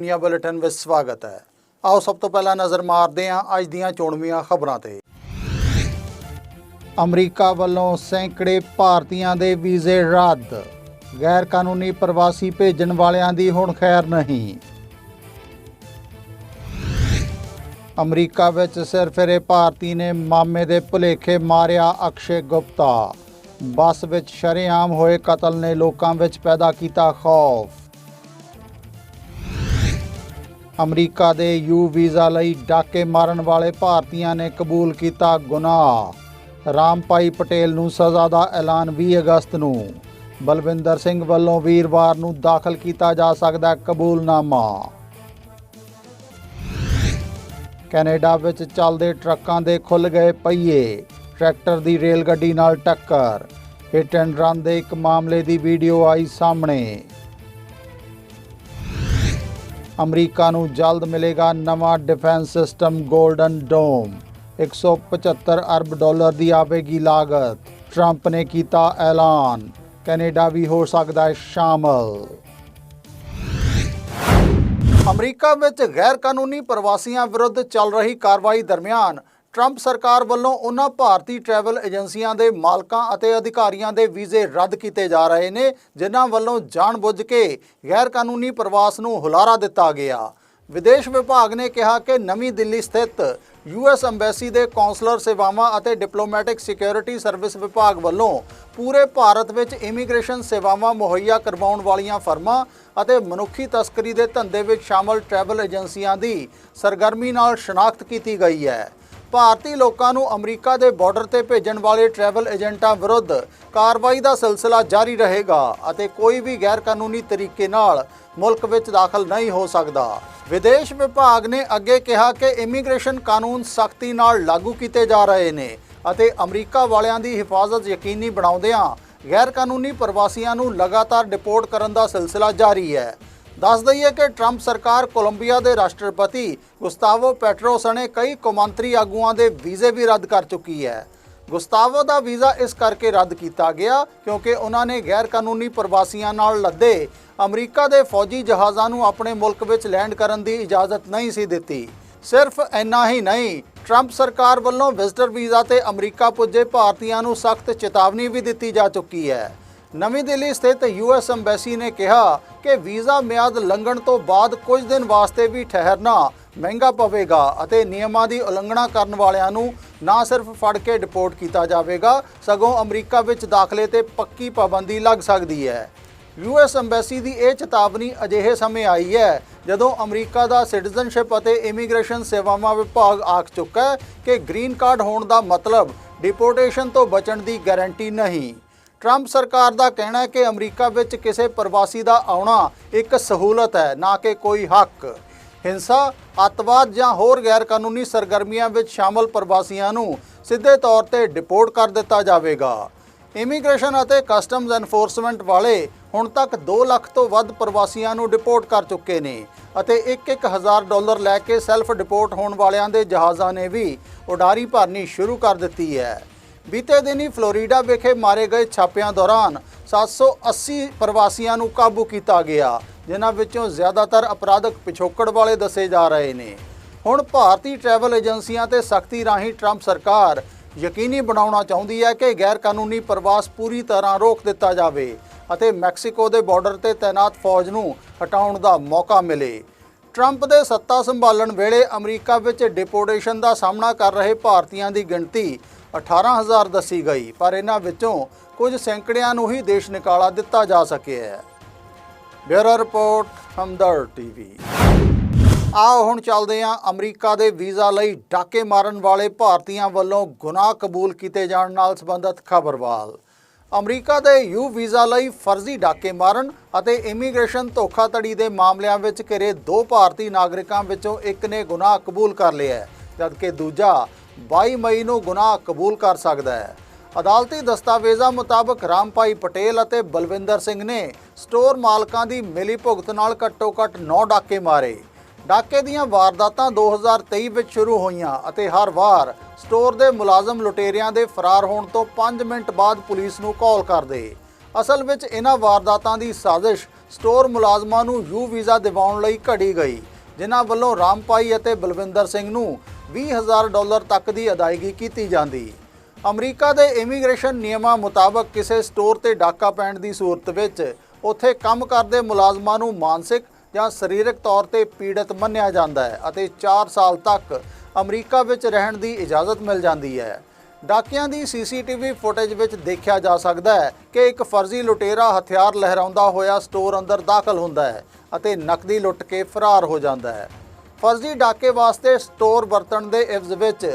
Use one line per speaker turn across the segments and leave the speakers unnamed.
ਦੁਨੀਆ ਬੁਲੇਟਿਨ ਵਿੱਚ ਸਵਾਗਤ ਹੈ। ਆਓ ਸਭ ਤੋਂ ਪਹਿਲਾਂ ਨਜ਼ਰ ਮਾਰਦੇ ਹਾਂ ਅੱਜ ਦੀਆਂ ਚੋਣਵੀਆਂ ਖਬਰਾਂ ਤੇ। ਅਮਰੀਕਾ ਵੱਲੋਂ ਸੈਂਕੜੇ ਭਾਰਤੀਆਂ ਦੇ ਵੀਜ਼ੇ ਰੱਦ। ਗੈਰ ਕਾਨੂੰਨੀ ਪ੍ਰਵਾਸੀ ਭੇਜਣ ਵਾਲਿਆਂ ਦੀ ਹੁਣ ਖੈਰ ਨਹੀਂ। ਅਮਰੀਕਾ ਵਿੱਚ ਸਿਰ ਫਿਰੇ ਭਾਰਤੀ ਨੇ ਮਾਮੇ ਦੇ ਭੁਲੇਖੇ ਮਾਰਿਆ ਅਕਸ਼ੇ ਗੁਪਤਾ। ਬੱਸ ਵਿੱਚ ਸ਼ਰੇਆਮ ਹੋਏ ਕਤਲ ਨੇ ਲੋਕਾਂ ਵਿੱਚ ਪੈਦਾ ਕੀਤਾ ਖੌਫ। ਅਮਰੀਕਾ ਦੇ ਯੂ ਵੀਜ਼ਾ ਲਈ ਡਾਕੇ ਮਾਰਨ ਵਾਲੇ ਭਾਰਤੀਆਂ ਨੇ ਕਬੂਲ ਕੀਤਾ ਗੁਨਾਹ। ਰਾਮਪਾਈ ਪਟੇਲ ਨੂੰ ਸਜ਼ਾ ਦਾ ਐਲਾਨ 20 ਅਗਸਤ ਨੂੰ। ਬਲਵਿੰਦਰ ਸਿੰਘ ਵੱਲੋਂ ਵੀਰਵਾਰ ਨੂੰ ਦਾਖਲ ਕੀਤਾ ਜਾ ਸਕਦਾ ਕਬੂਲਨਾਮਾ। ਕੈਨੇਡਾ ਵਿੱਚ ਚੱਲਦੇ ਟਰੱਕਾਂ ਦੇ ਖੁੱਲ ਗਏ ਪਹੀਏ। ਟਰੈਕਟਰ ਦੀ ਰੇਲ ਗੱਡੀ ਨਾਲ ਟੱਕਰ। ਹਿੱਟ ਐਂਡ ਰਨ ਦੇ ਇੱਕ ਮਾਮਲੇ ਦੀ ਵੀਡੀਓ ਆਈ ਸਾਹਮਣੇ। ਅਮਰੀਕਾ ਨੂੰ ਜਲਦ ਮਿਲੇਗਾ ਨਵਾਂ ਡਿਫੈਂਸ ਸਿਸਟਮ 골ਡਨ ਡੋਮ 175 ਅਰਬ ਡਾਲਰ ਦੀ ਆਵੇਗੀ ਲਾਗਤ। ਟਰੰਪ ਨੇ ਕੀਤਾ ਐਲਾਨ। ਕੈਨੇਡਾ ਵੀ ਹੋ ਸਕਦਾ ਹੈ ਸ਼ਾਮਲ। ਅਮਰੀਕਾ ਵਿੱਚ ਗੈਰ ਕਾਨੂੰਨੀ ਪ੍ਰਵਾਸੀਆਂ ਵਿਰੁੱਧ ਚੱਲ ਰਹੀ ਕਾਰਵਾਈ ਦਰਮਿਆਨ ਟਰੰਪ ਸਰਕਾਰ ਵੱਲੋਂ ਉਹਨਾਂ ਭਾਰਤੀ ਟਰੈਵਲ ਏਜੰਸੀਆਂ ਦੇ ਮਾਲਕਾਂ ਅਤੇ ਅਧਿਕਾਰੀਆਂ ਦੇ ਵੀਜ਼ੇ ਰੱਦ ਕੀਤੇ ਜਾ ਰਹੇ ਨੇ, ਜਿਨ੍ਹਾਂ ਵੱਲੋਂ ਜਾਣਬੁੱਝ ਕੇ ਗੈਰ ਕਾਨੂੰਨੀ ਪ੍ਰਵਾਸ ਨੂੰ ਹੁਲਾਰਾ ਦਿੱਤਾ ਗਿਆ। ਵਿਦੇਸ਼ ਵਿਭਾਗ ਨੇ ਕਿਹਾ ਕਿ ਨਵੀਂ ਦਿੱਲੀ ਸਥਿਤ ਯੂਐਸ ਅੰਬੈਸੀ ਦੇ ਕੌਂਸਲਰ ਸੇਵਾਵਾਂ ਅਤੇ ਡਿਪਲੋਮੈਟਿਕ ਸਿਕਿਉਰਿਟੀ ਸਰਵਿਸ ਵਿਭਾਗ ਵੱਲੋਂ ਪੂਰੇ ਭਾਰਤ ਵਿੱਚ ਇਮੀਗ੍ਰੇਸ਼ਨ ਸੇਵਾਵਾਂ ਮੁਹੱਈਆ ਕਰਵਾਉਣ ਵਾਲੀਆਂ ਫਰਮਾਂ ਅਤੇ ਮਨੁੱਖੀ ਤਸਕਰੀ ਦੇ ਧੰਦੇ ਵਿੱਚ ਸ਼ਾਮਲ ਟਰੈਵਲ ਏਜੰਸੀਆਂ ਦੀ ਸਰਗਰਮੀ ਨਾਲ ਸ਼ਨਾਖਤ ਕੀਤੀ ਗਈ ਹੈ। ਭਾਰਤੀ ਲੋਕਾਂ ਨੂੰ ਅਮਰੀਕਾ ਦੇ ਬਾਰਡਰ ਤੇ ਭੇਜਣ ਵਾਲੇ ਟਰੈਵਲ ਏਜੰਟਾਂ ਵਿਰੁੱਧ ਕਾਰਵਾਈ ਦਾ ਸਿਲਸਿਲਾ ਜਾਰੀ ਰਹੇਗਾ ਅਤੇ ਕੋਈ ਵੀ ਗੈਰ ਕਾਨੂੰਨੀ ਤਰੀਕੇ ਨਾਲ ਮੁਲਕ ਵਿੱਚ ਦਾਖਲ ਨਹੀਂ ਹੋ ਸਕਦਾ। ਵਿਦੇਸ਼ ਵਿਭਾਗ ਨੇ ਅੱਗੇ ਕਿਹਾ ਕਿ ਇਮੀਗ੍ਰੇਸ਼ਨ ਕਾਨੂੰਨ ਸਖਤੀ ਨਾਲ ਲਾਗੂ ਕੀਤੇ ਜਾ ਰਹੇ ਨੇ ਅਤੇ ਅਮਰੀਕਾ ਵਾਲਿਆਂ ਦੀ ਹਿਫਾਜ਼ਤ ਯਕੀਨੀ ਬਣਾਉਂਦਿਆਂ ਗੈਰ ਕਾਨੂੰਨੀ ਪ੍ਰਵਾਸੀਆਂ ਨੂੰ ਲਗਾਤਾਰ ਡਿਪੋਰਟ ਕਰਨ ਦਾ ਸਿਲਸਿਲਾ ਜਾਰੀ ਹੈ। ਦੱਸ ਦਈਏ ਕਿ ਟਰੰਪ ਸਰਕਾਰ ਕੋਲੰਬੀਆ ਦੇ ਰਾਸ਼ਟਰਪਤੀ ਗੁਸਤਾਵੋ ਪੈਟਰੋ ਸਣੇ ਕਈ ਕੌਮਾਂਤਰੀ ਆਗੂਆਂ ਦੇ ਵੀਜ਼ੇ ਵੀ ਰੱਦ ਕਰ ਚੁੱਕੀ ਹੈ। ਗੁਸਤਾਵੋ ਦਾ ਵੀਜ਼ਾ ਇਸ ਕਰਕੇ ਰੱਦ ਕੀਤਾ ਗਿਆ ਕਿਉਂਕਿ ਉਹਨਾਂ ਨੇ ਗੈਰ ਕਾਨੂੰਨੀ ਪ੍ਰਵਾਸੀਆਂ ਨਾਲ ਲੱਦੇ ਅਮਰੀਕਾ ਦੇ ਫੌਜੀ ਜਹਾਜ਼ਾਂ ਨੂੰ ਆਪਣੇ ਮੁਲਕ ਵਿੱਚ ਲੈਂਡ ਕਰਨ ਦੀ ਇਜਾਜ਼ਤ ਨਹੀਂ ਸੀ ਦਿੱਤੀ। ਸਿਰਫ ਇੰਨਾ ਹੀ ਨਹੀਂ, ਟਰੰਪ ਸਰਕਾਰ ਵੱਲੋਂ ਵਿਜ਼ਟਰ ਵੀਜ਼ਾ ਤੇ ਅਮਰੀਕਾ ਪੁੱਜੇ ਭਾਰਤੀਆਂ ਨੂੰ ਸਖਤ ਚੇਤਾਵਨੀ ਵੀ ਦਿੱਤੀ ਜਾ ਚੁੱਕੀ ਹੈ। ਨਵੀਂ ਦਿੱਲੀ ਸਥਿਤ ਯੂਐਸ ਅੰਬੈਸੀ ਨੇ ਕਿਹਾ ਕਿ ਵੀਜ਼ਾ ਮਿਆਦ ਲੰਘਣ ਤੋਂ ਬਾਅਦ ਕੁਝ ਦਿਨ ਵਾਸਤੇ ਵੀ ਠਹਿਰਨਾ ਮਹਿੰਗਾ ਪਵੇਗਾ ਅਤੇ ਨਿਯਮਾਂ ਦੀ ਉਲੰਘਣਾ ਕਰਨ ਵਾਲਿਆਂ ਨੂੰ ਨਾ ਸਿਰਫ ਫੜ ਕੇ ਡਿਪੋਰਟ ਕੀਤਾ ਜਾਵੇਗਾ, ਸਗੋਂ ਅਮਰੀਕਾ ਵਿੱਚ ਦਾਖਲੇ ਤੇ ਪੱਕੀ ਪਾਬੰਦੀ ਲੱਗ ਸਕਦੀ ਹੈ। ਯੂਐਸ ਅੰਬੈਸੀ ਦੀ ਇਹ ਚੇਤਾਵਨੀ ਅਜਿਹੇ ਸਮੇਂ ਆਈ ਹੈ ਜਦੋਂ ਅਮਰੀਕਾ ਦਾ ਸਿਟੀਜ਼ਨਸ਼ਿਪ ਅਤੇ ਇਮੀਗ੍ਰੇਸ਼ਨ ਸੇਵਾਵਾਂ ਵਿਭਾਗ ਆਖ ਚੁੱਕਾ ਹੈ ਕਿ ਗ੍ਰੀਨ ਕਾਰਡ ਹੋਣ ਦਾ ਮਤਲਬ ਡਿਪੋਰਟੇਸ਼ਨ ਤੋਂ ਬਚਣ ਦੀ ਗਾਰੰਟੀ ਨਹੀਂ। ਟਰੰਪ ਸਰਕਾਰ ਦਾ ਕਹਿਣਾ ਹੈ ਕਿ ਅਮਰੀਕਾ ਵਿੱਚ ਕਿਸੇ ਪ੍ਰਵਾਸੀ ਦਾ ਆਉਣਾ ਇੱਕ ਸਹੂਲਤ ਹੈ, ਨਾ ਕਿ ਕੋਈ ਹੱਕ। ਹਿੰਸਾ, ਅੱਤਵਾਦ ਜਾਂ ਹੋਰ ਗੈਰ ਕਾਨੂੰਨੀ ਸਰਗਰਮੀਆਂ ਵਿੱਚ ਸ਼ਾਮਲ ਪ੍ਰਵਾਸੀਆਂ ਨੂੰ ਸਿੱਧੇ ਤੌਰ ਤੇ ਡਿਪੋਰਟ ਕਰ ਦਿੱਤਾ ਜਾਵੇਗਾ। ਇਮੀਗ੍ਰੇਸ਼ਨ ਅਤੇ ਕਸਟਮਜ਼ ਐਨਫੋਰਸਮੈਂਟ ਵਾਲੇ ਹੁਣ ਤੱਕ 2 ਲੱਖ ਤੋਂ ਵੱਧ ਪ੍ਰਵਾਸੀਆਂ ਨੂੰ ਡਿਪੋਰਟ ਕਰ ਚੁੱਕੇ ਨੇ ਅਤੇ 1-1000 ਡਾਲਰ ਲੈ ਕੇ ਸੈਲਫ ਡਿਪੋਰਟ ਹੋਣ ਵਾਲਿਆਂ ਦੇ ਜਹਾਜ਼ਾਂ ਨੇ ਵੀ ਉਡਾਰੀ ਭਰਨੀ ਸ਼ੁਰੂ ਕਰ ਦਿੱਤੀ ਹੈ। ਬੀਤੇ ਦਿਨੀ ਫਲੋਰੀਡਾ ਵਿਖੇ ਮਾਰੇ ਗਏ ਛਾਪਿਆਂ ਦੌਰਾਨ 780 ਪ੍ਰਵਾਸੀਆਂ ਨੂੰ ਕਾਬੂ ਕੀਤਾ ਗਿਆ, ਜਿਨ੍ਹਾਂ ਵਿੱਚੋਂ ਜ਼ਿਆਦਾਤਰ ਅਪਰਾਧਕ ਪਿਛੋਕੜ ਵਾਲੇ ਦੱਸੇ ਜਾ ਰਹੇ ਨੇ। ਹੁਣ ਭਾਰਤੀ ਟਰੈਵਲ ਏਜੰਸੀਆਂ ਤੇ ਸਖਤੀ ਰਾਹੀਂ ਟਰੰਪ ਸਰਕਾਰ ਯਕੀਨੀ ਬਣਾਉਣਾ ਚਾਹੁੰਦੀ ਹੈ ਕਿ ਗੈਰ ਕਾਨੂੰਨੀ ਪ੍ਰਵਾਸ ਪੂਰੀ ਤਰ੍ਹਾਂ ਰੋਕ ਦਿੱਤਾ ਜਾਵੇ ਅਤੇ ਮੈਕਸੀਕੋ ਦੇ ਬਾਰਡਰ ਤੇ ਤਾਇਨਾਤ ਫੌਜ ਨੂੰ ਹਟਾਉਣ ਦਾ ਮੌਕਾ ਮਿਲੇ। ਟਰੰਪ ਦੇ ਸੱਤਾ ਸੰਭਾਲਣ ਵੇਲੇ ਅਮਰੀਕਾ ਵਿੱਚ ਡਿਪੋਰਟੇਸ਼ਨ ਦਾ ਸਾਹਮਣਾ ਕਰ ਰਹੇ ਭਾਰਤੀਆਂ ਦੀ ਗਿਣਤੀ 18000 ਦੱਸੀ ਗਈ, ਪਰ ਇਹਨਾਂ ਵਿੱਚੋਂ ਕੁਝ ਸੈਂਕੜਿਆਂ ਨੂੰ ਹੀ ਦੇਸ਼ ਨਿਕਾਲਾ ਦਿੱਤਾ ਜਾ ਸਕਿਆ ਹੈ। Bureau report Hamdard TV. ਆਓ ਹੁਣ ਚੱਲਦੇ ਹਾਂ ਅਮਰੀਕਾ ਦੇ ਵੀਜ਼ਾ ਲਈ ਡਾਕੇ ਮਾਰਨ ਵਾਲੇ ਭਾਰਤੀਆਂ ਵੱਲੋਂ ਗੁਨਾਹ ਕਬੂਲ ਕੀਤੇ ਜਾਣ ਨਾਲ ਸੰਬੰਧਿਤ ਖਬਰਵਾਲ। ਅਮਰੀਕਾ ਦੇ ਯੂ ਵੀਜ਼ਾ ਲਈ ਫਰਜ਼ੀ ਡਾਕੇ ਮਾਰਨ ਅਤੇ ਇਮੀਗ੍ਰੇਸ਼ਨ ਧੋਖਾਧੜੀ ਦੇ ਮਾਮਲਿਆਂ ਵਿੱਚ ਘਿਰੇ ਦੋ ਭਾਰਤੀ ਨਾਗਰਿਕਾਂ ਵਿੱਚੋਂ ਇੱਕ ਨੇ ਗੁਨਾਹ ਕਬੂਲ ਕਰ ਲਿਆ ਜਦਕਿ ਦੂਜਾ 22 ਮਈ ਨੂੰ ਗੁਨਾਹ ਕਬੂਲ ਕਰ ਸਕਦਾ ਹੈ। ਅਦਾਲਤੀ ਦਸਤਾਵੇਜ਼ਾਂ ਮੁਤਾਬਕ ਰਾਮਪਾਈ ਪਟੇਲ ਅਤੇ ਬਲਵਿੰਦਰ ਸਿੰਘ ਨੇ ਸਟੋਰ ਮਾਲਕਾਂ ਦੀ ਮਿਲੀ ਭੁਗਤ ਨਾਲ ਘੱਟੋ-ਘੱਟ 9 ਡਾਕੇ ਮਾਰੇ। ਡਾਕੇ ਦੀਆਂ ਵਾਰਦਾਤਾਂ 2023 ਵਿੱਚ ਸ਼ੁਰੂ ਹੋਈਆਂ ਅਤੇ ਹਰ ਵਾਰ ਸਟੋਰ ਦੇ ਮੁਲਾਜ਼ਮ ਲੁਟੇਰਿਆਂ ਦੇ ਫਰਾਰ ਹੋਣ ਤੋਂ 5 ਮਿੰਟ ਬਾਅਦ ਪੁਲਿਸ ਨੂੰ ਕਾਲ ਕਰਦੇ। ਅਸਲ ਵਿੱਚ ਇਹਨਾਂ ਵਾਰਦਾਤਾਂ ਦੀ ਸਾਜ਼ਿਸ਼ ਸਟੋਰ ਮੁਲਾਜ਼ਮਾਂ ਨੂੰ ਯੂ ਵੀਜ਼ਾ ਦਿਵਾਉਣ ਲਈ ਘੜੀ ਗਈ। ਜਿਨ੍ਹਾਂ ਵੱਲੋਂ ਰਾਮਪਾਈ ਅਤੇ ਬਲਵਿੰਦਰ ਸਿੰਘ ਨੂੰ 20000 ਡਾਲਰ ਤੱਕ ਦੀ ਅਦਾਇਗੀ ਕੀਤੀ ਜਾਂਦੀ। ਅਮਰੀਕਾ ਦੇ ਇਮੀਗ੍ਰੇਸ਼ਨ ਨਿਯਮਾਂ ਮੁਤਾਬਕ ਕਿਸੇ ਸਟੋਰ ਤੇ ਡਾਕਾ ਪੈਣ ਦੀ ਸੂਰਤ ਵਿੱਚ ਉੱਥੇ ਕੰਮ ਕਰਦੇ ਮੁਲਾਜ਼ਮਾਂ ਨੂੰ ਮਾਨਸਿਕ ਜਾਂ ਸਰੀਰਕ ਤੌਰ ਤੇ ਪੀੜਤ ਮੰਨਿਆ ਜਾਂਦਾ ਹੈ ਅਤੇ 4 ਸਾਲ ਤੱਕ ਅਮਰੀਕਾ ਵਿੱਚ ਰਹਿਣ ਦੀ ਇਜਾਜ਼ਤ ਮਿਲ ਜਾਂਦੀ ਹੈ। ਡਾਕਿਆਂ ਦੀ ਸੀਸੀਟੀਵੀ ਫੁਟੇਜ ਵਿੱਚ ਦੇਖਿਆ ਜਾ ਸਕਦਾ ਹੈ ਕਿ ਇੱਕ ਫਰਜ਼ੀ ਲੁਟੇਰਾ ਹਥਿਆਰ ਲਹਿਰਾਉਂਦਾ ਹੋਇਆ ਸਟੋਰ ਅੰਦਰ ਦਾਖਲ ਹੁੰਦਾ ਹੈ ਅਤੇ ਨਕਦੀ ਲੁੱਟ ਕੇ ਫਰਾਰ ਹੋ ਜਾਂਦਾ ਹੈ। ਫਰਜ਼ੀ ਡਾਕੇ ਵਾਸਤੇ ਸਟੋਰ ਵਰਤਣ ਦੇ ਇਵਜ਼ ਵਿੱਚ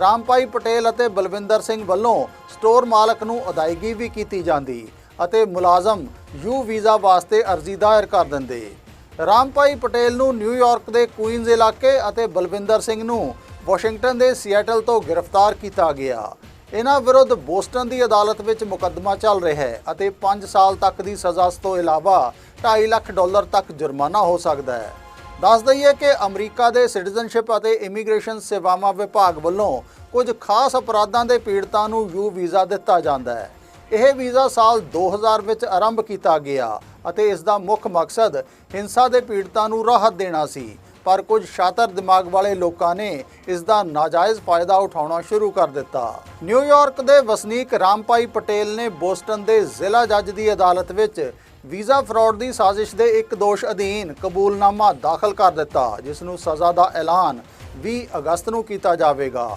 ਰਾਮਪਾਈ ਪਟੇਲ ਅਤੇ ਬਲਵਿੰਦਰ ਸਿੰਘ ਵੱਲੋਂ ਸਟੋਰ ਮਾਲਕ ਨੂੰ ਅਦਾਇਗੀ ਵੀ ਕੀਤੀ ਜਾਂਦੀ ਅਤੇ ਮੁਲਾਜ਼ਮ ਯੂ ਵੀਜ਼ਾ ਵਾਸਤੇ ਅਰਜ਼ੀ ਦਾਇਰ ਕਰ ਦਿੰਦੇ। ਰਾਮਪਾਈ ਪਟੇਲ ਨੂੰ ਨਿਊਯਾਰਕ ਦੇ ਕੁਈਨਜ਼ ਇਲਾਕੇ ਅਤੇ ਬਲਵਿੰਦਰ ਸਿੰਘ ਨੂੰ ਵਾਸ਼ਿੰਗਟਨ ਦੇ ਸੀਐਟਲ ਤੋਂ ਗ੍ਰਿਫਤਾਰ ਕੀਤਾ ਗਿਆ। ਇਹਨਾਂ ਵਿਰੁੱਧ ਬੋਸਟਨ ਦੀ ਅਦਾਲਤ ਵਿੱਚ ਮੁਕੱਦਮਾ ਚੱਲ ਰਿਹਾ ਹੈ ਅਤੇ 5 ਸਾਲ ਤੱਕ ਦੀ ਸਜ਼ਾ ਤੋਂ ਇਲਾਵਾ 2.5 ਲੱਖ ਡਾਲਰ ਤੱਕ ਜੁਰਮਾਨਾ ਹੋ ਸਕਦਾ ਹੈ। ਦੱਸ ਦਈਏ ਕਿ ਅਮਰੀਕਾ ਦੇ ਸਿਟੀਜ਼ਨਸ਼ਿਪ ਅਤੇ ਇਮੀਗ੍ਰੇਸ਼ਨ ਸੇਵਾਵਾਂ ਵਿਭਾਗ ਵੱਲੋਂ ਕੁਝ ਖਾਸ ਅਪਰਾਧਾਂ ਦੇ ਪੀੜਤਾਂ ਨੂੰ ਯੂ ਵੀਜ਼ਾ ਦਿੱਤਾ ਜਾਂਦਾ ਹੈ। ਇਹ ਵੀਜ਼ਾ ਸਾਲ 2000 ਵਿੱਚ ਆਰੰਭ ਕੀਤਾ ਗਿਆ ਅਤੇ ਇਸ ਦਾ ਮੁੱਖ ਮਕਸਦ ਹਿੰਸਾ ਦੇ ਪੀੜਤਾਂ ਨੂੰ ਰਾਹਤ ਦੇਣਾ ਸੀ। ਪਰ ਕੁਝ ਸ਼ਾਤਰ ਦਿਮਾਗ ਵਾਲੇ ਲੋਕਾਂ ਨੇ ਇਸ ਦਾ ਨਾਜਾਇਜ਼ ਫਾਇਦਾ ਉਠਾਉਣਾ ਸ਼ੁਰੂ ਕਰ ਦਿੱਤਾ। ਨਿਊਯਾਰਕ ਦੇ ਵਸਨੀਕ ਰਾਮਪਾਈ ਪਟੇਲ ਨੇ ਬੋਸਟਨ ਦੇ ਜ਼ਿਲ੍ਹਾ ਜੱਜ ਦੀ ਅਦਾਲਤ ਵਿੱਚ ਵੀਜ਼ਾ ਫਰਾਡ ਦੀ ਸਾਜ਼ਿਸ਼ ਦੇ ਇੱਕ ਦੋਸ਼ ਅਧੀਨ ਕਬੂਲਨਾਮਾ ਦਾਖਲ ਕਰ ਦਿੱਤਾ, ਜਿਸ ਨੂੰ ਸਜ਼ਾ ਦਾ ਐਲਾਨ 20 ਅਗਸਤ ਨੂੰ ਕੀਤਾ ਜਾਵੇਗਾ।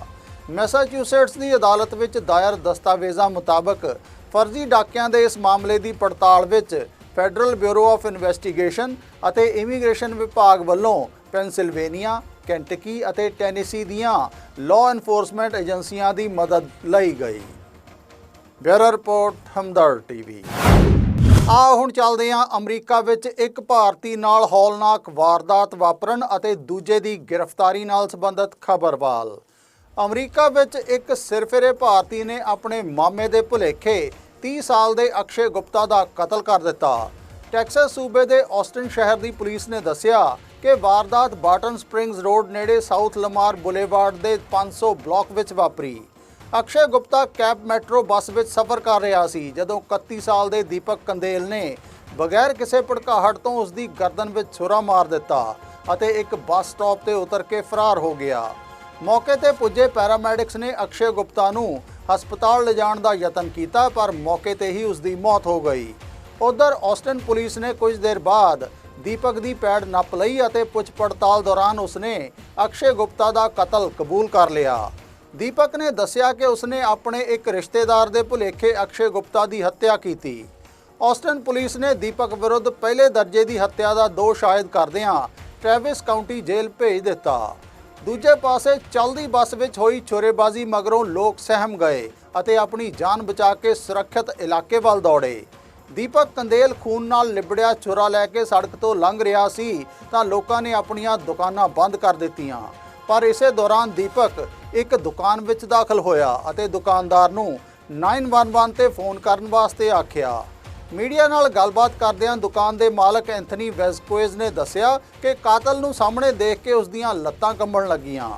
ਮੈਸਾਚੂਸੇਟਸ ਦੀ ਅਦਾਲਤ ਵਿੱਚ ਦਾਇਰ ਦਸਤਾਵੇਜ਼ਾਂ ਮੁਤਾਬਕ ਫਰਜ਼ੀ ਡਾਕਿਆਂ ਦੇ ਇਸ ਮਾਮਲੇ ਦੀ ਪੜਤਾਲ ਵਿੱਚ ਫੈਡਰਲ ਬਿਊਰੋ ਆਫ ਇਨਵੈਸਟੀਗੇਸ਼ਨ ਅਤੇ ਇਮੀਗ੍ਰੇਸ਼ਨ ਵਿਭਾਗ ਵੱਲੋਂ ਪੈਨਸਿਲਵੇਨੀਆ, ਕੈਂਟਕੀ ਅਤੇ ਟੈਨੇਸੀ ਦੀਆਂ ਲਾਅ ਐਨਫੋਰਸਮੈਂਟ ਏਜੰਸੀਆਂ ਦੀ ਮਦਦ ਲਈ ਗਈ। Bureau report Hamdard TV. ਆ ਹੁਣ ਚੱਲਦੇ ਹਾਂ ਅਮਰੀਕਾ ਵਿੱਚ ਇੱਕ ਭਾਰਤੀ ਨਾਲ ਹੌਲਨਾਕ ਵਾਰਦਾਤ ਵਾਪਰਨ ਅਤੇ ਦੂਜੇ ਦੀ ਗ੍ਰਿਫਤਾਰੀ ਨਾਲ ਸੰਬੰਧਿਤ ਖਬਰਵਾਲ ਅਮਰੀਕਾ ਵਿੱਚ ਇੱਕ ਸਿਰਫਿਰੇ ਭਾਰਤੀ ਨੇ ਆਪਣੇ ਮਾਮੇ ਦੇ ਭੁਲੇਖੇ 30 ਸਾਲ ਦੇ ਅਕਸ਼ੇ ਗੁਪਤਾ ਦਾ ਕਤਲ ਕਰ ਦਿੱਤਾ। ਟੈਕਸਸ ਸੂਬੇ ਦੇ ਆਸਟਨ ਸ਼ਹਿਰ ਦੀ ਪੁਲਿਸ ਨੇ ਦੱਸਿਆ ਕਿ ਵਾਰਦਾਤ ਬਾਟਨ ਸਪ੍ਰਿੰਗਸ ਰੋਡ ਨੇੜੇ ਸਾਊਥ ਲਮਾਰ ਬੁਲੇਵਾਰਡ ਦੇ 500 ਬਲਾਕ ਵਿੱਚ ਵਾਪਰੀ। Akshay Gupta cab metro bus ਵਿੱਚ ਸਫ਼ਰ ਕਰ ਰਿਹਾ ਸੀ, ਜਦੋਂ 31 ਸਾਲ ਦੇ ਦੀਪਕ ਕੰਦੇਲ ਨੇ ਬਗੈਰ ਕਿਸੇ ਭੜਕਾਹਟ ਤੋਂ ਉਸ ਦੀ ਗਰਦਨ ਵਿੱਚ ਛੁਰਾ ਮਾਰ ਦਿੱਤਾ ਅਤੇ ਇੱਕ ਬੱਸ ਸਟਾਪ ਤੇ ਉਤਰ ਕੇ ਫਰਾਰ ਹੋ ਗਿਆ। ਮੌਕੇ ਤੇ ਪੁੱਜੇ ਪੈਰਾਮੈਡਿਕਸ ਨੇ ਅਕਸ਼ੇ ਗੁਪਤਾ ਨੂੰ ਹਸਪਤਾਲ ਲਿਜਾਣ ਦਾ ਯਤਨ ਕੀਤਾ, ਪਰ ਮੌਕੇ ਤੇ ਹੀ ਉਸ ਦੀ ਮੌਤ ਹੋ ਗਈ। ਉਧਰ ਆਸਟਨ ਪੁਲਿਸ ਨੇ ਕੁਝ ਦੇਰ ਬਾਅਦ ਦੀਪਕ ਦੀ ਪੈੜ ਨੱਪ ਲਈ ਅਤੇ ਪੁੱਛ ਪੜਤਾਲ ਦੌਰਾਨ ਉਸਨੇ ਅਕਸ਼ੇ ਗੁਪਤਾ ਦਾ ਕਤਲ ਕਬੂਲ ਕਰ ਲਿਆ। ਦੀਪਕ ਨੇ ਦੱਸਿਆ ਕਿ ਉਸਨੇ ਆਪਣੇ ਇੱਕ ਰਿਸ਼ਤੇਦਾਰ ਦੇ ਭੁਲੇਖੇ ਅਕਸ਼ੇ ਗੁਪਤਾ ਦੀ ਹੱਤਿਆ ਕੀਤੀ। ਆਸਟਨ ਪੁਲਿਸ ਨੇ ਦੀਪਕ ਵਿਰੁੱਧ ਪਹਿਲੇ ਦਰਜੇ ਦੀ ਹੱਤਿਆ ਦਾ ਦੋਸ਼ ਆਇਦ ਕਰਦਿਆਂ ਟ੍ਰੈਵਿਸ ਕਾਉਂਟੀ ਜੇਲ੍ਹ ਭੇਜ ਦਿੱਤਾ। ਦੂਜੇ ਪਾਸੇ ਚਲਦੀ ਬੱਸ ਵਿੱਚ ਹੋਈ ਛੋਰੇਬਾਜ਼ੀ ਮਗਰੋਂ ਲੋਕ ਸਹਿਮ ਗਏ ਅਤੇ ਆਪਣੀ ਜਾਨ ਬਚਾ ਕੇ ਸੁਰੱਖਿਅਤ ਇਲਾਕੇ ਵੱਲ ਦੌੜੇ। ਦੀਪਕ ਕੰਦੇਲ ਖੂਨ ਨਾਲ ਲਿਬੜਿਆ ਛੁਰਾ ਲੈ ਕੇ ਸੜਕ ਤੋਂ ਲੰਘ ਰਿਹਾ ਸੀ ਤਾਂ ਲੋਕਾਂ ਨੇ ਆਪਣੀਆਂ ਦੁਕਾਨਾਂ ਬੰਦ ਕਰ ਦਿੱਤੀਆਂ। ਪਰ ਇਸੇ ਦੌਰਾਨ ਦੀਪਕ ਇੱਕ ਦੁਕਾਨ ਵਿੱਚ ਦਾਖਲ ਹੋਇਆ ਅਤੇ ਦੁਕਾਨਦਾਰ ਨੂੰ 911 ਤੇ ਫੋਨ ਕਰਨ ਵਾਸਤੇ ਆਖਿਆ। ਮੀਡੀਆ ਨਾਲ ਗੱਲਬਾਤ ਕਰਦਿਆਂ ਦੁਕਾਨ ਦੇ ਮਾਲਕ ਐਂਥਨੀ ਵੈਸਕੋਇਜ਼ ਨੇ ਦੱਸਿਆ ਕਿ ਕਾਤਲ ਨੂੰ ਸਾਹਮਣੇ ਦੇਖ ਕੇ ਉਸ ਦੀਆਂ ਲੱਤਾਂ ਕੰਬਣ ਲੱਗੀਆਂ।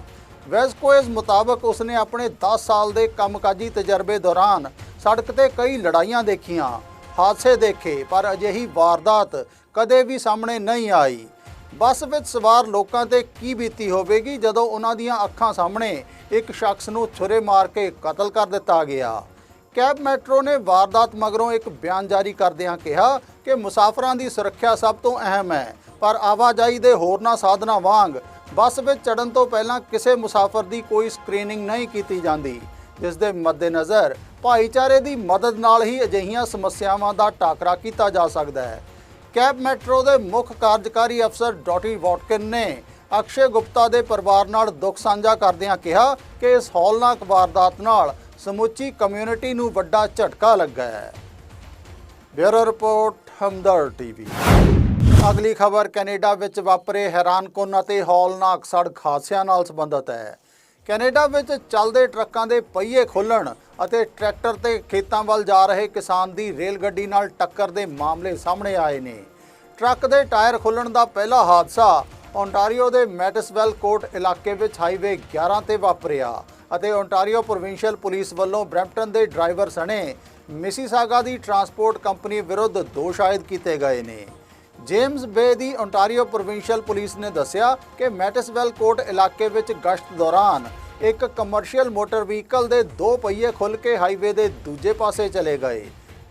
ਵੈਸਕੋਇਜ਼ ਮੁਤਾਬਕ ਉਸਨੇ ਆਪਣੇ 10 ਸਾਲ ਦੇ ਕੰਮਕਾਜੀ ਤਜਰਬੇ ਦੌਰਾਨ ਸੜਕ ਤੇ ਕਈ ਲੜਾਈਆਂ ਦੇਖੀਆਂ। ਹਾਦਸੇ ਦੇਖੇ, ਪਰ ਅਜਿਹੀ ਵਾਰਦਾਤ ਕਦੇ ਵੀ ਸਾਹਮਣੇ ਨਹੀਂ ਆਈ। ਬੱਸ ਵਿੱਚ ਸਵਾਰ ਲੋਕਾਂ ਤੇ ਕੀ ਬੀਤੀ ਹੋਵੇਗੀ ਜਦੋਂ ਉਹਨਾਂ ਦੀਆਂ ਅੱਖਾਂ ਸਾਹਮਣੇ ਇੱਕ ਸ਼ਖਸ ਨੂੰ ਛੁਰੇ ਮਾਰ ਕੇ ਕਤਲ ਕਰ ਦਿੱਤਾ ਗਿਆ? ਕੈਬ ਮੈਟਰੋ ਨੇ ਵਾਰਦਾਤ ਮਗਰੋਂ ਇੱਕ ਬਿਆਨ ਜਾਰੀ ਕਰਦਿਆਂ ਕਿਹਾ ਕਿ ਮੁਸਾਫਰਾਂ ਦੀ ਸੁਰੱਖਿਆ ਸਭ ਤੋਂ ਅਹਿਮ ਹੈ, ਪਰ ਆਵਾਜਾਈ ਦੇ ਹੋਰਨਾਂ ਸਾਧਨਾਂ ਵਾਂਗ ਬੱਸ ਵਿੱਚ ਚੜਨ ਤੋਂ ਪਹਿਲਾਂ ਕਿਸੇ ਮੁਸਾਫਰ ਦੀ ਕੋਈ ਸਕਰੀਨਿੰਗ ਨਹੀਂ ਕੀਤੀ ਜਾਂਦੀ, ਜਿਸ ਦੇ ਮੱਦੇਨਜ਼ਰ ਭਾਈਚਾਰੇ ਦੀ ਮਦਦ ਨਾਲ ਹੀ ਅਜਿਹੀਆਂ ਸਮੱਸਿਆਵਾਂ ਦਾ ਟਾਕਰਾ ਕੀਤਾ ਜਾ ਸਕਦਾ ਹੈ। ਕੈਬ ਮੈਟਰੋ ਦੇ ਮੁੱਖ ਕਾਰਜਕਾਰੀ ਅਫਸਰ ਡੋਟੀ ਵਾਟਕਿਨ ਨੇ ਅਕਸ਼ੇ ਗੁਪਤਾ ਦੇ ਪਰਿਵਾਰ ਨਾਲ ਦੁੱਖ ਸਾਂਝਾ ਕਰਦਿਆਂ ਕਿਹਾ ਕਿ ਇਸ ਹੌਲਨਾਕ ਵਾਰਦਾਤ ਨਾਲ ਸਮੁੱਚੀ ਕਮਿਊਨਿਟੀ ਨੂੰ ਵੱਡਾ ਝਟਕਾ ਲੱਗਾ ਹੈ। Bureau report Hamdard TV. ਅਗਲੀ ਖਬਰ ਕੈਨੇਡਾ ਵਿੱਚ ਵਾਪਰੇ ਹੈਰਾਨਕੁਨ ਅਤੇ ਹੌਲਨਾਕ ਸੜਕ ਹਾਦਸਿਆਂ ਨਾਲ ਸੰਬੰਧਿਤ ਹੈ। ਕੈਨੇਡਾ ਵਿੱਚ ਚੱਲਦੇ ਟਰੱਕਾਂ ਦੇ ਪਹੀਏ ਖੁੱਲਣ ਅਤੇ ਟਰੈਕਟਰ ਤੇ ਖੇਤਾਂ ਵੱਲ ਜਾ ਰਹੇ ਕਿਸਾਨ ਦੀ ਰੇਲ ਗੱਡੀ ਨਾਲ ਟੱਕਰ ਦੇ ਮਾਮਲੇ ਸਾਹਮਣੇ ਆਏ ਨੇ। ਟਰੱਕ ਦੇ ਟਾਇਰ ਖੁੱਲਣ ਦਾ ਪਹਿਲਾ ਹਾਦਸਾ ਓਨਟਾਰੀਓ ਦੇ ਮੈਟਿਸਵੈਲ ਕੋਰਟ ਇਲਾਕੇ ਵਿੱਚ ਹਾਈਵੇ 11 ਤੇ ਵਾਪਰਿਆ ਅਤੇ ਓਨਟਾਰੀਓ ਪ੍ਰੋਵਿੰਸ਼ੀਅਲ ਪੁਲਿਸ ਵੱਲੋਂ ਬ੍ਰੈਂਪਟਨ ਦੇ ਡਰਾਈਵਰ ਸਣੇ ਮਿਸੀਸਾਗਾ ਦੀ ਟਰਾਂਸਪੋਰਟ ਕੰਪਨੀ ਵਿਰੁੱਧ ਦੋਸ਼ ਆਇਦ ਕੀਤੇ ਗਏ ਨੇ। ਜੇਮਸ ਬੇ ਦੀ ਓਨਟਾਰੀਓ ਪ੍ਰੋਵਿੰਸ਼ੀਅਲ ਪੁਲਿਸ ਨੇ ਦੱਸਿਆ ਕਿ ਮੈਟਿਸਵੈਲ ਕੋਰਟ ਇਲਾਕੇ ਵਿੱਚ ਗਸ਼ਤ ਦੌਰਾਨ ਇੱਕ ਕਮਰਸ਼ੀਅਲ ਮੋਟਰ ਵਹੀਕਲ ਦੇ ਦੋ ਪਹੀਏ ਖੁੱਲ ਕੇ ਹਾਈਵੇ ਦੇ ਦੂਜੇ ਪਾਸੇ ਚਲੇ ਗਏ।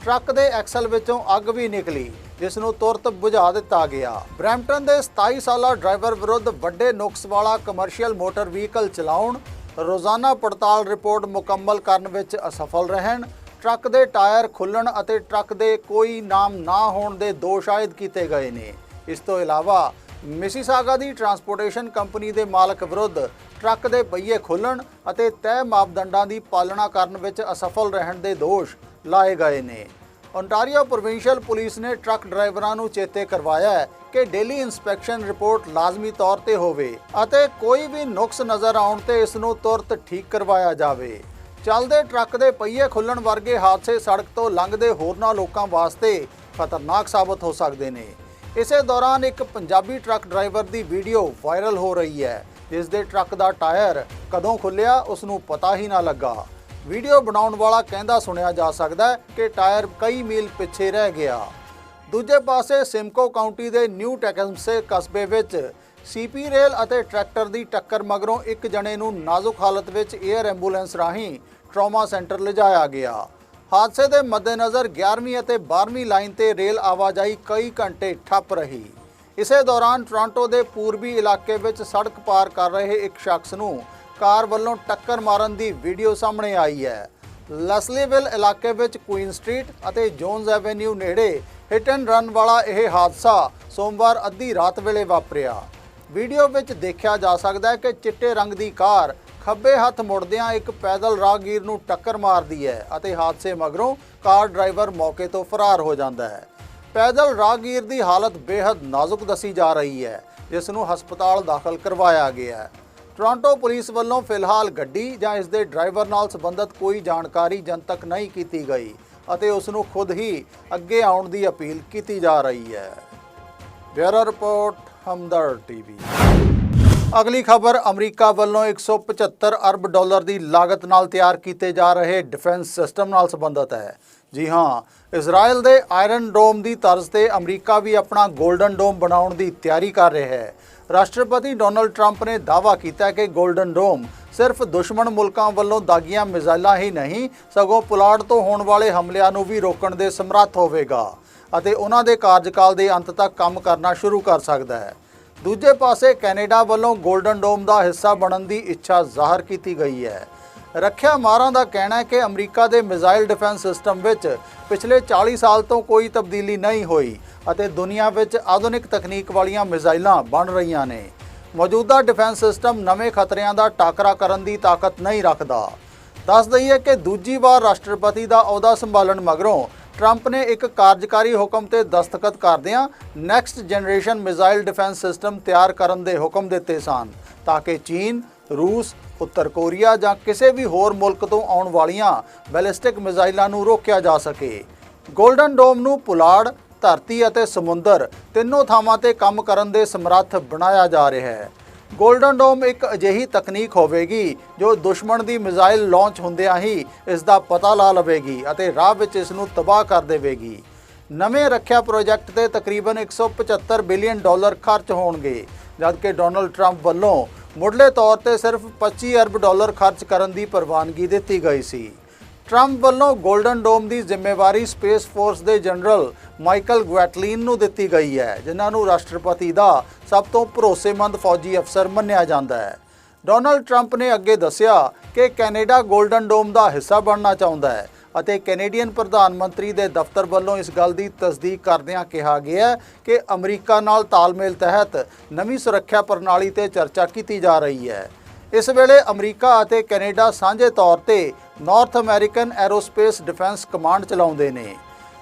ਟਰੱਕ ਦੇ ਐਕਸਲ ਵਿੱਚੋਂ ਅੱਗ ਵੀ ਨਿਕਲੀ, ਜਿਸ ਨੂੰ ਤੁਰਤ ਬੁਝਾ ਦਿੱਤਾ ਗਿਆ। ਬਰੈਂਪਟਨ ਦੇ 27 ਸਾਲਾ ਡਰਾਈਵਰ ਵਿਰੁੱਧ ਵੱਡੇ ਨੁਕਸ ਵਾਲਾ ਕਮਰਸ਼ੀਅਲ ਮੋਟਰ ਵਹੀਕਲ ਚਲਾਉਣ, ਰੋਜ਼ਾਨਾ ਪੜਤਾਲ ਰਿਪੋਰਟ ਮੁਕੰਮਲ ਕਰਨ ਵਿੱਚ ਅਸਫਲ ਰਹਿਣ ਟਰੱਕ ਦੇ ਟਾਇਰ ਖੁੱਲਣ ਅਤੇ ਟਰੱਕ ਦੇ ਕੋਈ ਨਾਮ ਨਾ ਹੋਣ ਦੇ ਦੋਸ਼ ਆਇਦ ਕੀਤੇ ਗਏ ਨੇ। ਇਸ ਤੋਂ ਇਲਾਵਾ ਮਿਸੀਸਾਗਾ ਦੀ ਟਰਾਂਸਪੋਰਟੇਸ਼ਨ ਕੰਪਨੀ ਦੇ ਮਾਲਕ ਵਿਰੁੱਧ ਟਰੱਕ ਦੇ ਪਹੀਏ ਖੁੱਲਣ ਅਤੇ ਤੈਅ ਮਾਪਦੰਡਾਂ ਦੀ ਪਾਲਣਾ ਕਰਨ ਵਿੱਚ ਅਸਫਲ ਰਹਿਣ ਦੇ ਦੋਸ਼ ਲਾਏ ਗਏ ਨੇ। ਓਨਟਾਰੀਓ ਪ੍ਰੋਵਿੰਸ਼ੀਅਲ ਪੁਲਿਸ ਨੇ ਟਰੱਕ ਡਰਾਈਵਰਾਂ ਨੂੰ ਚੇਤੇ ਕਰਵਾਇਆ ਕਿ ਡੇਲੀ ਇਨਸਪੈਕਸ਼ਨ ਰਿਪੋਰਟ ਲਾਜ਼ਮੀ ਤੌਰ ਤੇ ਹੋਵੇ ਅਤੇ ਕੋਈ ਵੀ ਨੁਕਸ ਨਜ਼ਰ ਆਉਣ ਤੇ ਇਸ ਨੂੰ ਤੁਰਤ ਠੀਕ ਕਰਵਾਇਆ ਜਾਵੇ। ਚੱਲਦੇ ਟਰੱਕ ਦੇ ਪਹੀਏ ਖੁੱਲਣ ਵਰਗੇ ਹਾਦਸੇ ਸੜਕ ਤੋਂ ਲੰਘਦੇ ਹੋਰਨਾਂ ਲੋਕਾਂ ਵਾਸਤੇ ਖਤਰਨਾਕ ਸਾਬਤ ਹੋ ਸਕਦੇ ਨੇ। ਇਸੇ ਦੌਰਾਨ ਇੱਕ ਪੰਜਾਬੀ ਟਰੱਕ ਡਰਾਈਵਰ ਦੀ ਵੀਡੀਓ ਵਾਇਰਲ ਹੋ ਰਹੀ ਹੈ। ਜਿਸ ਦੇ ਟਰੱਕ ਦਾ ਟਾਇਰ ਕਦੋਂ ਖੁੱਲਿਆ, ਉਸ ਨੂੰ ਪਤਾ ਹੀ ਨਾ ਲੱਗਾ। ਵੀਡੀਓ ਬਣਾਉਣ ਵਾਲਾ ਕਹਿੰਦਾ, ਸੁਣਿਆ ਜਾ ਸਕਦਾ ਕਿ ਟਾਇਰ ਕਈ ਮੀਲ ਪਿੱਛੇ ਰਹਿ ਗਿਆ। ਦੂਜੇ ਪਾਸੇ ਸਿਮਕੋ ਕਾਉਂਟੀ ਦੇ ਨਿਊ ਟੈਕਨਸੇ ਕਸਬੇ ਵਿੱਚ ਸੀਪੀ ਰੇਲ ਅਤੇ ਟਰੈਕਟਰ ਦੀ ਟੱਕਰ ਮਗਰੋਂ ਇੱਕ ਜਣੇ ਨੂੰ ਨਾਜ਼ੁਕ ਹਾਲਤ ਵਿੱਚ 에ਅਰ ਐਂਬੂਲੈਂਸ ਰਾਹੀਂ ਟਰਾਮਾ ਸੈਂਟਰ ਲਿਜਾਇਆ ਗਿਆ। ਹਾਦਸੇ ਦੇ ਮੱਦੇਨਜ਼ਰ 11ਵੀਂ ਅਤੇ 12ਵੀਂ ਲਾਈਨ ਤੇ ਰੇਲ ਆਵਾਜਾਈ ਕਈ ਘੰਟੇ ਠੱਪ ਰਹੀ। ਇਸੇ ਦੌਰਾਨ ਟੋਰਾਂਟੋ ਦੇ ਪੂਰਬੀ ਇਲਾਕੇ ਵਿੱਚ ਸੜਕ ਪਾਰ ਕਰ ਰਹੇ ਇੱਕ ਸ਼ਖਸ ਨੂੰ ਕਾਰ ਵੱਲੋਂ ਟੱਕਰ ਮਾਰਨ ਦੀ ਵੀਡੀਓ ਸਾਹਮਣੇ ਆਈ ਹੈ। ਲਸਲੀਵਿਲ ਇਲਾਕੇ ਵਿੱਚ ਕੁਈਨ ਸਟਰੀਟ ਅਤੇ ਜੋਨਸ ਐਵੇਨਿਊ ਨੇੜੇ ਹਿਟ ਐਂਡ ਰਨ ਵਾਲਾ ਇਹ ਹਾਦਸਾ ਸੋਮਵਾਰ ਅੱਧੀ ਰਾਤ ਵੇਲੇ ਵਾਪਰਿਆ। ਵੀਡੀਓ ਵਿੱਚ ਦੇਖਿਆ ਜਾ ਸਕਦਾ ਹੈ ਕਿ ਚਿੱਟੇ ਰੰਗ ਦੀ ਕਾਰ ਖੱਬੇ ਹੱਥ ਮੁੜਦਿਆਂ ਇੱਕ ਪੈਦਲ ਰਾਹਗੀਰ ਨੂੰ ਟੱਕਰ ਮਾਰਦੀ ਹੈ ਅਤੇ ਹਾਦਸੇ ਮਗਰੋਂ ਕਾਰ ਡਰਾਈਵਰ ਮੌਕੇ ਤੋਂ ਫਰਾਰ ਹੋ ਜਾਂਦਾ ਹੈ। ਪੈਦਲ ਰਾਹਗੀਰ ਦੀ ਹਾਲਤ ਬੇहद ਨਾਜ਼ੁਕ ਦੱਸੀ ਜਾ ਰਹੀ ਹੈ, ਜਿਸ ਨੂੰ ਹਸਪਤਾਲ ਦਾਖਲ ਕਰਵਾਇਆ ਗਿਆ ਹੈ। ਟੋਰਾਂਟੋ ਪੁਲਿਸ ਵੱਲੋਂ ਫਿਲਹਾਲ ਗੱਡੀ ਜਾਂ ਇਸ ਦੇ ਡਰਾਈਵਰ ਨਾਲ ਸੰਬੰਧਿਤ ਕੋਈ ਜਾਣਕਾਰੀ ਜਨਤਕ ਨਹੀਂ ਕੀਤੀ ਗਈ ਅਤੇ ਉਸ ਨੂੰ ਖੁਦ ਹੀ ਅੱਗੇ ਆਉਣ ਦੀ ਅਪੀਲ ਕੀਤੀ ਜਾ ਰਹੀ ਹੈ। Bureau report, Hamdard TV. ਅਗਲੀ ਖਬਰ, ਅਮਰੀਕਾ ਵੱਲੋਂ 175 ਅਰਬ ਡਾਲਰ ਦੀ ਲਾਗਤ ਨਾਲ ਤਿਆਰ ਕੀਤੇ ਜਾ ਰਹੇ ਡਿਫੈਂਸ ਸਿਸਟਮ ਨਾਲ ਸੰਬੰਧਿਤ ਹੈ। ਜੀ ਹਾਂ ਇਜ਼ਰਾਈਲ ਦੇ ਆਇਰਨ ਡੋਮ ਦੀ ਤਰਜ਼ ਤੇ ਅਮਰੀਕਾ ਵੀ ਆਪਣਾ 골ਡਨ ਡੋਮ ਬਣਾਉਣ ਦੀ ਤਿਆਰੀ ਕਰ ਰਿਹਾ ਹੈ। ਰਾਸ਼ਟਰਪਤੀ ਡੋਨਲਡ ਟਰੰਪ ਨੇ ਦਾਅਵਾ ਕੀਤਾ ਕਿ 골ਡਨ ਡੋਮ ਸਿਰਫ ਦੁਸ਼ਮਣ ਮੁਲਕਾਂ ਵੱਲੋਂ ਦਾਗੀਆਂ ਮਿਜ਼ਾਈਲਾਂ ਹੀ ਨਹੀਂ, ਸਗੋਂ ਪੁਲਾੜ ਤੋਂ ਹੋਣ ਵਾਲੇ ਹਮਲਿਆਂ ਨੂੰ ਵੀ ਰੋਕਣ ਦੇ ਸਮਰੱਥ ਹੋਵੇਗਾ ਅਤੇ ਉਹਨਾਂ ਦੇ ਕਾਰਜਕਾਲ ਦੇ ਅੰਤ ਤੱਕ ਕੰਮ ਕਰਨਾ ਸ਼ੁਰੂ ਕਰ ਸਕਦਾ ਹੈ। ਦੂਜੇ ਪਾਸੇ ਕੈਨੇਡਾ ਵੱਲੋਂ 골ਡਨ ਡੋਮ ਦਾ ਹਿੱਸਾ ਬਣਨ ਦੀ ਇੱਛਾ ਜ਼ਾਹਰ ਕੀਤੀ ਗਈ ਹੈ। ਰੱਖਿਆ ਮਾਰਾਂ ਦਾ ਕਹਿਣਾ ਹੈ ਕਿ ਅਮਰੀਕਾ ਦੇ ਮਿਜ਼ਾਈਲ ਡਿਫੈਂਸ ਸਿਸਟਮ ਵਿੱਚ ਪਿਛਲੇ 40 ਸਾਲ ਤੋਂ ਕੋਈ ਤਬਦੀਲੀ ਨਹੀਂ ਹੋਈ ਅਤੇ ਦੁਨੀਆ ਵਿੱਚ ਆਧੁਨਿਕ ਤਕਨੀਕ ਵਾਲੀਆਂ ਮਿਜ਼ਾਈਲਾਂ ਬਣ ਰਹੀਆਂ ਨੇ। ਮੌਜੂਦਾ ਡਿਫੈਂਸ ਸਿਸਟਮ ਨਵੇਂ ਖਤਰਿਆਂ ਦਾ ਟਾਕਰਾ ਕਰਨ ਦੀ ਤਾਕਤ ਨਹੀਂ ਰੱਖਦਾ। ਦੱਸ ਦਈਏ ਕਿ ਦੂਜੀ ਵਾਰ ਰਾਸ਼ਟਰਪਤੀ ਦਾ ਅਹੁਦਾ ਸੰਭਾਲਣ ਮਗਰੋਂ ਟਰੰਪ ਨੇ ਇੱਕ ਕਾਰਜਕਾਰੀ ਹੁਕਮ ਤੇ ਦਸਤਖਤ ਕਰਦਿਆਂ next generation missile defence system ਤਿਆਰ ਕਰਨ ਦੇ ਹੁਕਮ ਦਿੱਤੇ ਸਨ, ਤਾਂ ਕਿ ਚੀਨ, ਰੂਸ, ਉੱਤਰ ਕੋਰੀਆ ਜਾਂ ਕਿਸੇ ਵੀ ਹੋਰ ਮੁਲਕ ਤੋਂ ਆਉਣ ਵਾਲੀਆਂ ਬੈਲਿਸਟਿਕ ਮਿਜ਼ਾਈਲਾਂ ਨੂੰ ਰੋਕਿਆ ਜਾ ਸਕੇ। ਗੋਲਡਨ ਡੋਮ ਨੂੰ ਪੁਲਾੜ, ਧਰਤੀ ਅਤੇ ਸਮੁੰਦਰ ਤਿੰਨੋਂ ਥਾਵਾਂ ਤੇ ਕੰਮ ਕਰਨ ਦੇ ਸਮਰੱਥ ਬਣਾਇਆ ਜਾ ਰਿਹਾ ਹੈ। ਗੋਲਡਨ ਡੋਮ ਇੱਕ ਅਜਿਹੀ ਤਕਨੀਕ ਹੋਵੇਗੀ ਜੋ ਦੁਸ਼ਮਣ ਦੀ ਮਿਜ਼ਾਈਲ ਲਾਂਚ ਹੁੰਦਿਆਂ ਹੀ ਇਸ ਦਾ ਪਤਾ ਲਾ ਲਵੇਗੀ ਅਤੇ ਰਾਹ ਵਿੱਚ ਇਸ ਨੂੰ ਤਬਾਹ ਕਰ ਦੇਵੇਗੀ। ਨਵੇਂ ਰੱਖਿਆ ਪ੍ਰੋਜੈਕਟ ਤੇ ਤਕਰੀਬਨ 175 ਬਿਲੀਅਨ ਡਾਲਰ ਖਰਚ ਹੋਣਗੇ, ਜਦਕਿ ਡੋਨਲਡ ਟਰੰਪ ਵੱਲੋਂ ਮੁੱਢਲੇ ਤੌਰ ਤੇ ਸਿਰਫ 25 ਅਰਬ ਡਾਲਰ ਖਰਚ ਕਰਨ ਦੀ ਪ੍ਰਵਾਨਗੀ ਦਿੱਤੀ ਗਈ ਸੀ। ਟਰੰਪ ਵੱਲੋਂ 골ਡਨ ਡੋਮ ਦੀ ਜ਼ਿੰਮੇਵਾਰੀ ਸਪੇਸ ਫੋਰਸ ਦੇ ਜਨਰਲ ਮਾਈਕਲ ਗਵੈਟਲਿਨ ਨੂੰ ਦਿੱਤੀ ਗਈ ਹੈ, ਜਿਨ੍ਹਾਂ ਨੂੰ ਰਾਸ਼ਟਰਪਤੀ ਦਾ ਸਭ ਤੋਂ ਭਰੋਸੇਮੰਦ ਫੌਜੀ ਅਫਸਰ ਮੰਨਿਆ ਜਾਂਦਾ ਹੈ। ਡੋਨਲਡ ਟਰੰਪ ਨੇ ਅੱਗੇ ਦੱਸਿਆ ਕਿ ਕੈਨੇਡਾ 골ਡਨ ਡੋਮ ਦਾ ਹਿੱਸਾ ਬਣਨਾ ਚਾਹੁੰਦਾ ਹੈ ਅਤੇ ਕੈਨੇਡੀਅਨ ਪ੍ਰਧਾਨ ਮੰਤਰੀ ਦੇ ਦਫ਼ਤਰ ਵੱਲੋਂ ਇਸ ਗੱਲ ਦੀ ਤਸਦੀਕ ਕਰਦਿਆਂ ਕਿਹਾ ਗਿਆ ਕਿ ਅਮਰੀਕਾ ਨਾਲ ਤਾਲਮੇਲ ਤਹਿਤ ਨਵੀਂ ਸੁਰੱਖਿਆ ਪ੍ਰਣਾਲੀ ਤੇ ਚਰਚਾ ਕੀਤੀ ਜਾ ਰਹੀ ਹੈ। ਇਸ ਵੇਲੇ ਅਮਰੀਕਾ ਅਤੇ ਕੈਨੇਡਾ ਸਾਂਝੇ ਤੌਰ ਤੇ North American aerospace defence command ਚਲਾਉਂਦੇ ਨੇ।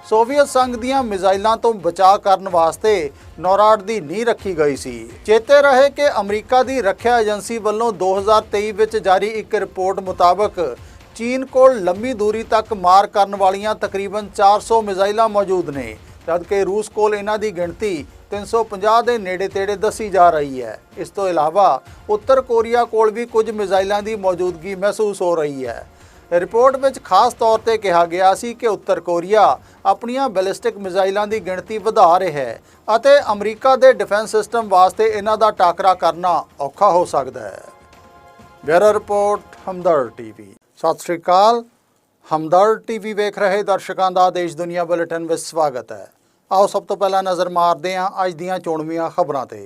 ਸੋਵੀਅਤ ਸੰਘ ਦੀਆਂ ਮਿਜ਼ਾਈਲਾਂ ਤੋਂ ਬਚਾਅ ਕਰਨ ਵਾਸਤੇ ਨੌਰਾਡ ਦੀ ਨੀਂਹ ਰੱਖੀ ਗਈ ਸੀ। ਚੇਤੇ ਰਹੇ ਕਿ ਅਮਰੀਕਾ ਦੀ ਰੱਖਿਆ ਏਜੰਸੀ ਵੱਲੋਂ 2023 ਵਿੱਚ ਜਾਰੀ ਇੱਕ ਰਿਪੋਰਟ ਮੁਤਾਬਕ ਚੀਨ ਕੋਲ ਲੰਮੀ ਦੂਰੀ ਤੱਕ ਮਾਰ ਕਰਨ ਵਾਲੀਆਂ ਤਕਰੀਬਨ 400 ਮਿਜ਼ਾਈਲਾਂ ਮੌਜੂਦ ਨੇ, ਜਦਕਿ ਰੂਸ ਕੋਲ ਇਹਨਾਂ ਦੀ ਗਿਣਤੀ 350 ਦੇ ਨੇੜੇ-ਤੇੜੇ ਦੱਸੀ ਜਾ ਰਹੀ ਹੈ। ਇਸ ਤੋਂ ਇਲਾਵਾ ਉੱਤਰ ਕੋਰੀਆ ਕੋਲ ਵੀ ਕੁਝ ਮਿਜ਼ਾਈਲਾਂ ਦੀ ਮੌਜੂਦਗੀ ਮਹਿਸੂਸ ਹੋ ਰਹੀ ਹੈ। ਰਿਪੋਰਟ ਵਿੱਚ ਖਾਸ ਤੌਰ ਤੇ ਕਿਹਾ ਗਿਆ ਸੀ ਕਿ ਉੱਤਰ ਕੋਰੀਆ ਆਪਣੀਆਂ ਬੈਲਿਸਟਿਕ ਮਿਜ਼ਾਈਲਾਂ ਦੀ ਗਿਣਤੀ ਵਧਾ ਰਿਹਾ ਹੈ ਅਤੇ ਅਮਰੀਕਾ ਦੇ ਡਿਫੈਂਸ ਸਿਸਟਮ ਵਾਸਤੇ ਇਹਨਾਂ ਦਾ ਟਾਕਰਾ ਕਰਨਾ ਔਖਾ ਹੋ ਸਕਦਾ ਹੈ। Bureau report, Hamdard TV. ਸਤਿ ਸ਼੍ਰੀ ਅਕਾਲ। ਹਮਦਰਦ ਟੀਵੀ ਵੇਖ ਰਹੇ ਦਰਸ਼ਕਾਂ ਦਾ ਦੇਸ਼ ਦੁਨੀਆ ਬੁਲੇਟਿਨ ਵਿੱਚ ਸਵਾਗਤ ਹੈ। ਆਓ ਸਭ ਤੋਂ ਪਹਿਲਾਂ ਨਜ਼ਰ ਮਾਰਦੇ ਹਾਂ ਅੱਜ ਦੀਆਂ ਚੋਣਵੀਆਂ ਖਬਰਾਂ ਤੇ।